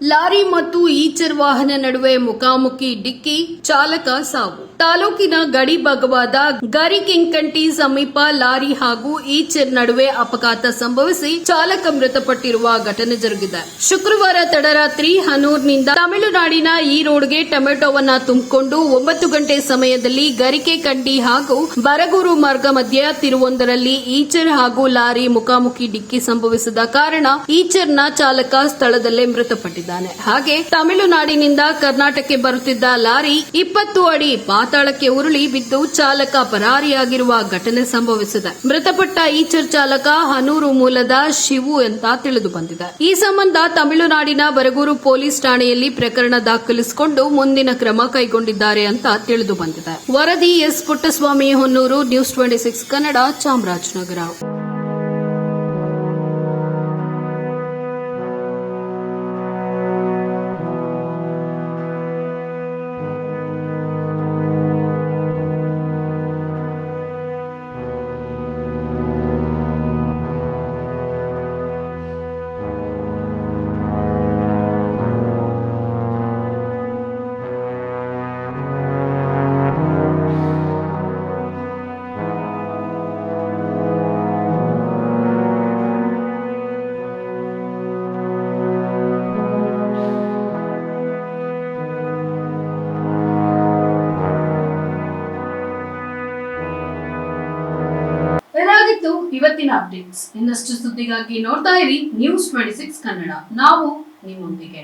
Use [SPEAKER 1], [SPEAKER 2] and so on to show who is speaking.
[SPEAKER 1] Lorry ಮತ್ತು ಈಚರ್ ವಾಹನ ನಡುವೆ ಮುಖಾಮುಖಿ ಡಿಕ್ಕಿ ಚಾಲಕ ಸಾವು. ತಾಲೂಕಿನ ಗಡಿ ಭಾಗವಾದ ಗರಿಕೆಂಕಂಟಿ ಸಮೀಪ ಲಾರಿ ಹಾಗೂ ಈಚರ್ ನಡುವೆ ಅಪಘಾತ ಸಂಭವಿಸಿ ಚಾಲಕ ಮೃತಪಟ್ಟಿರುವ ಘಟನೆ ಜರುಗಿದೆ. ಶುಕ್ರವಾರ ತಡರಾತ್ರಿ ಹನೂರ್ನಿಂದ ತಮಿಳುನಾಡಿನ ಈ ರೋಡ್ಗೆ ಟೊಮೆಟೊವನ್ನ ತುಂಬಿಕೊಂಡು ಒಂಬತ್ತು ಗಂಟೆ ಸಮಯದಲ್ಲಿ ಗರಿಕೆ ಕಂಡಿ ಹಾಗೂ ಬರಗೂರು ಮಾರ್ಗ ಮಧ್ಯೆ ತಿರುವೊಂದರಲ್ಲಿ ಈಚರ್ ಹಾಗೂ ಲಾರಿ ಮುಖಾಮುಖಿ ಡಿಕ್ಕಿ ಸಂಭವಿಸಿದ ಕಾರಣ ಈಚರ್ನ ಚಾಲಕ ಸ್ಥಳದಲ್ಲೇ ಮೃತಪಟ್ಟಿದ್ದಾನೆ ಹಾಗೆ ತಮಿಳುನಾಡಿನಿಂದ ಕರ್ನಾಟಕಕ್ಕೆ ಬರುತ್ತಿದ್ದ ಲಾರಿ ಇಪ್ಪತ್ತು ಅಡಿ ಪಾತಾಳಕ್ಕೆ ಉರುಳಿ ಬಿದ್ದು ಚಾಲಕ ಪರಾರಿಯಾಗಿರುವ ಘಟನೆ ಸಂಭವಿಸಿದೆ. ಮೃತಪಟ್ಟ ಈಚರ್ ಚಾಲಕ ಹನೂರು ಮೂಲದ ಶಿವು ಅಂತ ತಿಳಿದು ಬಂದಿದೆ. ಈ ಸಂಬಂಧ ತಮಿಳುನಾಡಿನ ಬರಗೂರು ಪೊಲೀಸ್ ಠಾಣೆಯಲ್ಲಿ ಪ್ರಕರಣ ದಾಖಲಿಸಿಕೊಂಡು ಮುಂದಿನ ಕ್ರಮ ಕೈಗೊಂಡಿದ್ದಾರೆ ಅಂತ ತಿಳಿದು ಬಂದಿದೆ. ವರದಿ S Puttaswamy Honnur, news twenty six Kannada, Chamarajanagar. ಇದಾಗಿತ್ತು ಇವತ್ತಿನ ಅಪ್ಡೇಟ್ಸ್ ಇನ್ನಷ್ಟು ಸುದ್ದಿಗಾಗಿ ನೋಡ್ತಾ ಇರಿ ನ್ಯೂಸ್ ಟ್ವೆಂಟಿ ಸಿಕ್ಸ್ ಕನ್ನಡ. ನಾವು ನಿಮ್ಮೊಂದಿಗೆ.